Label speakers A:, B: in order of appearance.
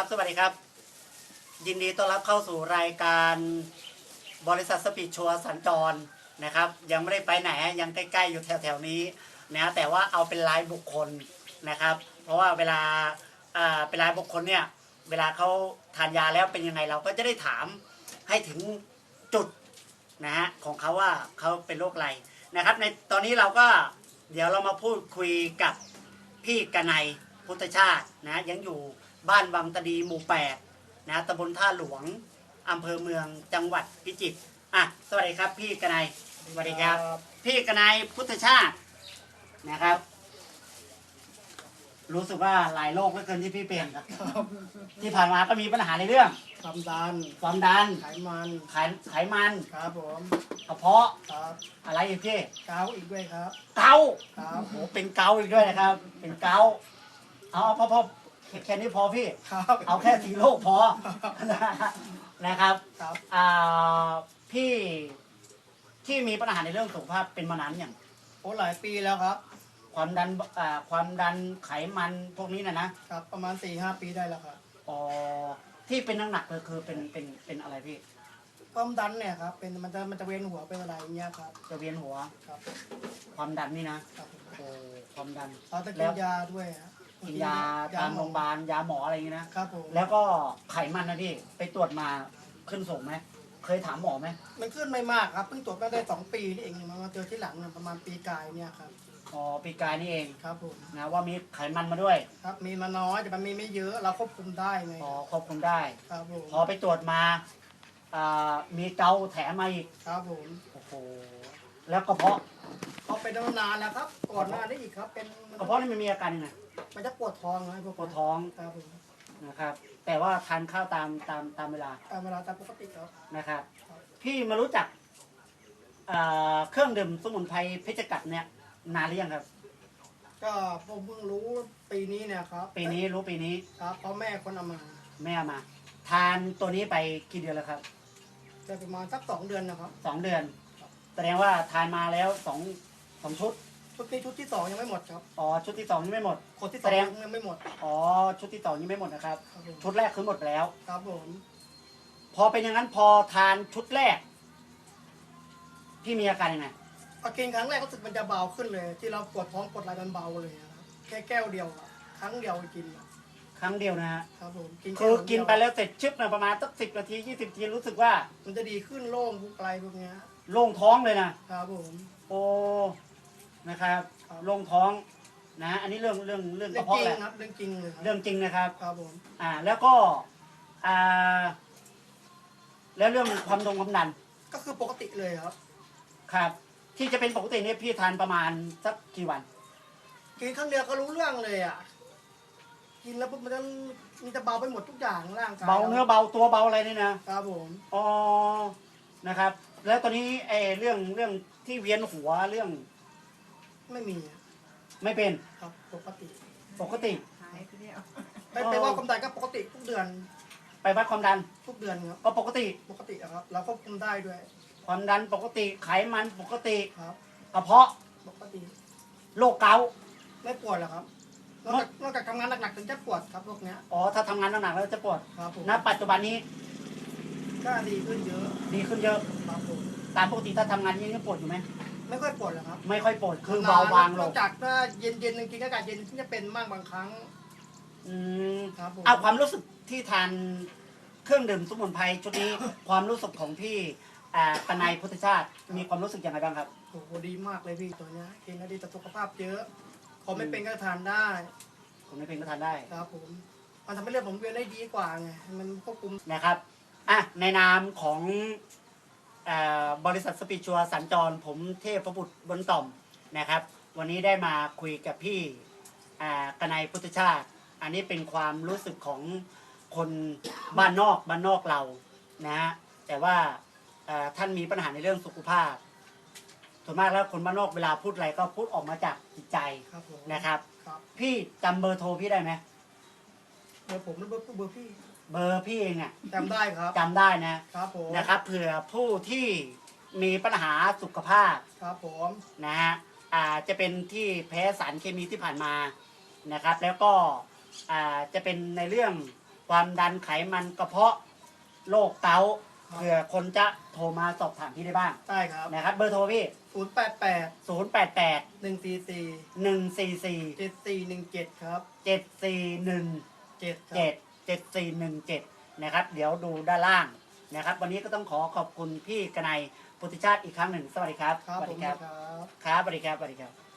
A: ครับสวัสดีครับ ยินดีต้อนรับเข้าสู่รายการบริษัทสปีดชัวร์สัญจรนะครับ ยังไม่ได้ไปไหนยังใกล้ๆอยู่แถวๆนี้นะแต่ว่าเอาเป็นรายบุคคลนะครับ เพราะว่าเวลาอ่าเป็นรายบุคคลเนี่ยเวลาเขาทานยาแล้วเป็นยังไงเราก็จะได้ถามให้ถึงจุดนะฮะของเขาว่าเขาเป็นโรคอะไรนะครับ ในตอนนี้เราก็เดี๋ยวเรามาพูดคุยกับพี่กนัยพุทธชาตินะยังอยู่ บ้านวังตะดีหมู่แปดนะตำบลท่าหลวงอำเภอเมืองจังหวัดพิจิตรอะสวัสดีครับ พี่กนัยสวัสดีครับ พี่กนัยพุทธชาตินะครับ รู้สึกว่าหลายโรคเหลือเกินที่พี่เป็นครับ
B: ครับ
A: ที่ผ่านมาก็มีปัญหาในเรื่อง
B: ความดัน
A: ความดัน
B: ไขมัน
A: ไขไขมัน
B: ครับผม
A: กระเพาะ
B: ครับ
A: อะไรอีกพี่
B: เกาต์อีกด้วยครับ
A: เกาต์
B: ครับ
A: โอ้โหเป็นเกาต์อีกด้วยนะครับ เป็นเกาต์เอาพอพอ แค่นี้พอพี่
B: ครับ
A: เอาแค่สีโรคพอ นะครับ
B: ครับ
A: อ่าพี่ที่มีปัญหาในเรื่องสุขภาพเป็นมานานอย่าง
B: โอ้หลายปีแล้วครับ
A: ความดันอ่าความดันไขมันพวกนี้นะนะครับ
B: ประมาณ4ี่ห้าปีได้แล้วครับ
A: อ๋อที่เป็นหนักๆเลยคือเป็นเป็นเป็นอะไรพี่
B: ความดันเนี่ยครับ เป็นมันจะมันจะเวียนหัวเป็นอะไรอย่างเงี้ยครับ
A: จะเวียนหัว
B: ครับ
A: ความดันนี่นะครับ
B: ผม
A: โอ้ความดัน
B: เราจะ
A: แล้
B: กิ
A: ว
B: นยาด้วยฮะ
A: กินยาตามโรงพยาบาลยาหมออะไรอย่างนี้นะ
B: ครับผม
A: แล้วก็ไขมันนะพี่ไปตรวจมาขึ้นสูงไหมเคยถามหมอไหม
B: มันขึ้นไม่มากครับเพิ่งตรวจมาได้สองปีนี่เองมามาเจอที่หลังเนี่ยประมาณปีกายเนี่ยครับ
A: อ๋อปีกายนี่เอง
B: ครับผม
A: นะว่ามีไขมันมาด้วย
B: ครับมีมาน้อยแต่มันมีไม่เยอะเราควบคุมได้ไง
A: อ๋อควบคุมได้
B: ครับผม
A: พอไปตรวจมาอ่ามีเกาแถมมาอีก
B: ครับผม
A: โอ้โหแล้วกระเพาะ
B: เขาเป็นมานานแล้วครับ ก่อนหน้านี้อีกครับเป็น
A: กระเพาะนี่มันมีอาการยังไง
B: มันจะปวดท้องนะพวก
A: ปวดท้อง
B: ครับผม
A: นะครับ แต่ว่าทานข้าวตามตามตามเวลา
B: ตามเวลาตามปกติครับ
A: นะครับ พี่มารู้จักอ่าเครื่องดื่มสมุนไพรเพชรกัดเนี่ย นานหรือยังครับ
B: ก็ผมเพิ่งรู้ปีนี้เนี่ยครับ
A: ปีนี้รู้ปีนี้
B: ครับเพราะแม่คนเอามา
A: แม่เอามา ทานตัวนี้ไปกี่เดือนแล้วครับ
B: จะประมาณสักสองเดือนนะครับ
A: สองเดือนแสดงว่าทานมาแล้วสองสองชุด
B: ชุดนี้ชุดที่สองยังไม่หมดครับ
A: อ๋อชุดที่สองยังไม่หมด
B: คนที่ส
A: แส
B: อง
A: ดง
B: ยังไม่หมด
A: อ๋อชุดที่สองยังไม่หมดนะครับ
B: ครับผม
A: ชุดแรกคือหมดไปแล้ว
B: ครับผม
A: พอเป็นอย่างนั้นพอทานชุดแรก พี่มีอาการยังไง
B: พอกินครั้งแรกรู้สึกมันจะเบาขึ้นเลย ที่เราปวดท้องปวดอะไรมันเบาเลยนะครับแค่แก้วเดียวอะครั้งเดียวกินอะ
A: ครั้งเดียวนะฮะ
B: ครับผมกิน
A: คือ
B: แว
A: กินไปแล้วเสร็จชึบนะประมาณสักสิบนาทียี่สิบนาทีรู้สึกว่า
B: มันจะดีขึ้นโล่งพวกอะไรพวกเนี้ย
A: โล่งท้องเลยนะครับ
B: ผม
A: โอ้ นะครับ
B: ครับ
A: โล่งท้องนะอันนี้เรื่องเรื่องเรื่องก
B: เรื่อ
A: ระ
B: ง
A: เพาะ
B: จริง
A: แหละ
B: ครับเรื่องจริงเลยครับ
A: เรื่องจริงนะครับ
B: ครับผม
A: อ่าแล้วก็อ่าแล้วเรื่องความดงความดัน
B: ก็คือปกติเลยครับ
A: ครับ ที่จะเป็นปกติเนี่ยพี่ทานประมาณสักกี่วัน
B: กินครั้งเดียวก็รู้เรื่องเลยอะกินแล้วปุ๊บมันจะมันจะเบาไปหมดทุกอย่างร่างกาย
A: เบาเนื้อเบาตัวเบาอะไรนี่นะครับ
B: ผม
A: อ๋อนะครับ แล้วตอนนี้ไอ้เรื่องเรื่องที่เวียนหัวเรื่อง
B: ไม่มี
A: ไม่เป็น
B: ครับปกติ
A: ปกติ
B: ไปไปว่าความดันก็ปกติทุกเดือน
A: ไปวัดความดัน
B: ทุกเดือนครับ
A: ก็ปกติ
B: ปกติอะครับ เราควบคุมได้ด้วย
A: ความดันปกติ ไขมันปกติ
B: ครับ
A: กระเพาะ
B: ปกติ
A: โรคเกาต์
B: ไม่ปวดหรอกครับนอกจากนอกจากทำงานหนักๆถึงจะปวดครับพวกเนี้ย
A: อ๋อ ถ้าทำงานหนักๆแล้วจะปวด
B: ครับผม
A: ณปัจจุบันนี้
B: ก็ดีขึ้นเยอะ
A: ดีขึ้นเยอะ
B: ครับผม
A: ตามปกติถ้าทำงานยังปวดอยู่ไหม
B: ไม่ค่อยปวดหรอกครับ
A: ไม่ค่อยปวดคือเบาบางล
B: นองกจากถ้าเย็นๆจริงๆอากาศเย็นที่จะเป็นบ้างบางครั้ง
A: อืม
B: ครับผม
A: เอาความรู้สึกที่ทานเครื่องดื่มสมุนไพรชุดนี้ ความรู้สึกของพี่อ่าปนายพุทธชาติมีความรู้สึกยังไงบ้างครับ
B: โอ้โหดีมากเลยพี่ตัวเนี้ยกินแล้วดีต่อสุขภาพเยอะคนไม่เป็นก็ทานได้
A: คุณไม่เป็นก็ทานได้
B: ครับผมมันทำให้เลือดผมเวียนได้ดีกว่าไงมันควบคุม
A: นะครับ อะ ในนามของอ่า บริษัทสปีดชัวร์สัญจร ผมเทพประบุตรบนต่อมนะครับ วันนี้ได้มาคุยกับพี่อ่ากนายพุทธชาติ อันนี้เป็นความรู้สึกของคนบ้านนอกบ้านนอกเรานะฮะแต่ว่าอ่าท่านมีปัญหาในเรื่องสุขภาพ ส่วนมากแล้วคนบ้านนอกเวลาพูดอะไรก็พูดออกมาจากจิตใจ
B: ครับผม
A: นะครับ
B: ครับ
A: พี่จำเบอร์โทรพี่ได้ไหม
B: เบอร์ผมหรือเบอร์เบอร์พี่
A: เบอร์พี่เองเนี่ย
B: จำได้ครับ
A: จำได้นะ
B: ครับผม
A: นะครับเผื่อผู้ที่มีปัญหาสุขภาพ
B: ครับผม
A: นะฮะอาจะเป็นที่แพ้สารเคมีที่ผ่านมานะครับ แล้วก็อ่าจะเป็นในเรื่องความดันไขมันกระเพาะโรคเกาต์เผื่อคนจะโทรมาสอบถามพี่ได้บ้าง
B: ได้ครับ
A: นะครับ เบอร์โทรพี่
B: ศูนย์แปดแปด
A: 0 8 8
B: หนึ่งสี่สี่
A: 1 4 4
B: เจ็ดสี่หนึ่งเจ็ดครับ
A: 7 4 1
B: เจ็ดครับ
A: เจ็ดเจ็ดสี่หนึ่งเจ็ดนะครับ เดี๋ยวดูด้านล่างนะครับ วันนี้ก็ต้องขอขอบคุณพี่กนัยพุทธิชาติอีกครั้งหนึ่ง สวัสดีครับ
B: ครับ
A: สวัส
B: ผ
A: ดี
B: ม
A: ครับ
B: ครับ
A: ครับสวัสดีครับสวัสดีครับ